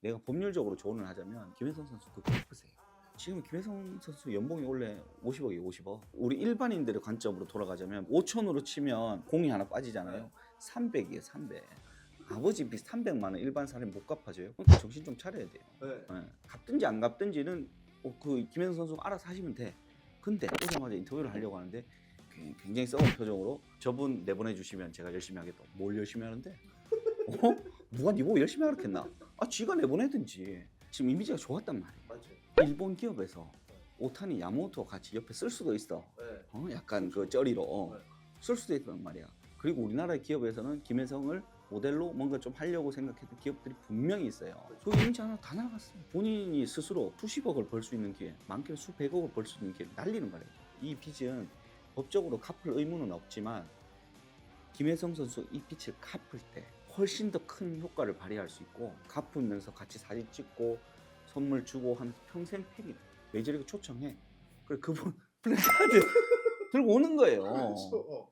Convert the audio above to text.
내가 법률적으로 조언을 하자면 김혜성 선수 그거 바꾸세요. 지금 김혜성 선수 연봉이 원래 50억이에요, 50억. 우리 일반인들의 관점으로 돌아가자면 5천으로 치면 공이 하나 빠지잖아요. 300이에요, 300. 아버지 빚 300만 원 일반 사람이 못 갚아줘요? 그러니까 정신 좀 차려야 돼요. 네. 예. 갚든지 안 갚든지는 어, 그 김혜성 선수가 알아서 하시면 돼. 근데 오자마자 인터뷰를 하려고 하는데 굉- 굉장히 썩은 표정으로 저분 내보내 주시면 제가 열심히 하겠다. 뭘 열심히 하는데? 어? 누가 니 보고 열심히 하라 했나? 아, 쥐가 내보내든지. 지금 이미지가 좋았단 말이에요. 맞죠. 일본 기업에서 오타니 야모토 같이 옆에 쓸 수도 있어. 네. 어? 약간 그 쩌리로 어. 네. 쓸 수도 있단 말이야. 그리고 우리나라의 기업에서는 김혜성을 모델로 뭔가 좀 하려고 생각했던 기업들이 분명히 있어요. 그 이미지 하나 다 나갔어요. 본인이 스스로 수십억을 벌 수 있는 기회, 많게는 수백억을 벌 수 있는 기회를 날리는 거예요. 이 빚은 법적으로 갚을 의무는 없지만 김혜성 선수 이 빚을 갚을 때 훨씬 더 큰 효과를 발휘할 수 있고 갚으면서 같이 사진 찍고 선물 주고 한 평생 팬이 메이저리그 초청해. 그래 그분 플랜카드 들고 오는 거예요. 그렇죠. 어.